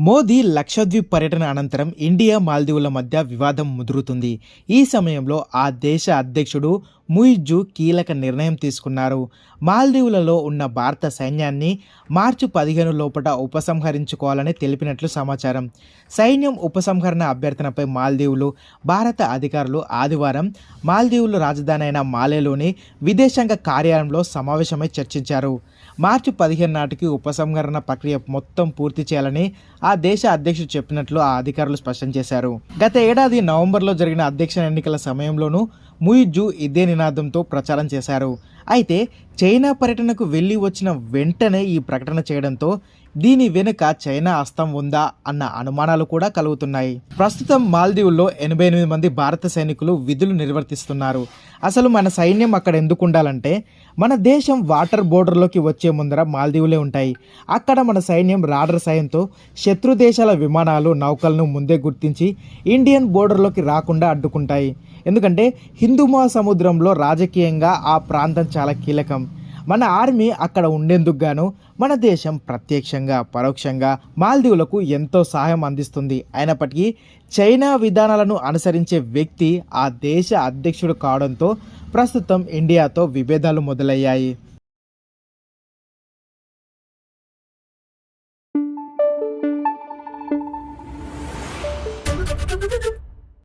మోదీ లక్షద్వీప్ పర్యటన అనంతరం ఇండియా మాల్దీవుల మధ్య వివాదం ముదురుతుంది. ఈ సమయంలో ఆ దేశ అధ్యక్షుడు ముయిజ్జు కీలక నిర్ణయం తీసుకున్నారు. మాల్దీవులలో ఉన్న భారత సైన్యాన్ని మార్చి పదిహేను లోపల ఉపసంహరించుకోవాలని తెలిపినట్లు సమాచారం. సైన్యం ఉపసంహరణ అభ్యర్థనపై మాల్దీవులు భారత అధికారులు ఆదివారం మాల్దీవులు రాజధాని అయిన మాలేలోని విదేశాంగ కార్యాలయంలో సమావేశమై చర్చించారు. మార్చి పదిహేను నాటికి ఉపసంహరణ ప్రక్రియ మొత్తం పూర్తి చేయాలని ఆ దేశ అధ్యక్షుడు చెప్పినట్లు ఆ అధికారులు స్పష్టం చేశారు. గత ఏడాది నవంబర్లో జరిగిన అధ్యక్ష ఎన్నికల సమయంలోనూ ముయిజ్జు ఇదే నినాదంతో ప్రచారం చేశారు. అయితే చైనా పర్యటనకు వెళ్ళి వచ్చిన వెంటనే ఈ ప్రకటన చేయడంతో దీని వెనుక చైనా హస్తం ఉందా అన్న అనుమానాలు కూడా కలుగుతున్నాయి. ప్రస్తుతం మాల్దీవుల్లో ఎనభై ఎనిమిది మంది భారత సైనికులు విధులు నిర్వర్తిస్తున్నారు. అసలు మన సైన్యం అక్కడ ఎందుకు ఉండాలంటే మన దేశం వాటర్ బోర్డర్లోకి వచ్చే ముందర మాల్దీవులే ఉంటాయి. అక్కడ మన సైన్యం రాడర్ సాయంతో శత్రు దేశాల విమానాలు నౌకలను ముందే గుర్తించి ఇండియన్ బోర్డర్లోకి రాకుండా అడ్డుకుంటాయి. ఎందుకంటే హిందూ మహాసముద్రంలో రాజకీయంగా ఆ ప్రాంతం చాలా కీలకం. మన ఆర్మీ అక్కడ ఉండేందుకు గాను మన దేశం ప్రత్యక్షంగా పరోక్షంగా మాల్దీవులకు ఎంతో సహాయం అందిస్తుంది. అయినప్పటికీ చైనా విధానాలను అనుసరించే వ్యక్తి ఆ దేశ అధ్యక్షుడు కావడంతో ప్రస్తుతం ఇండియాతో విభేదాలు మొదలయ్యాయి.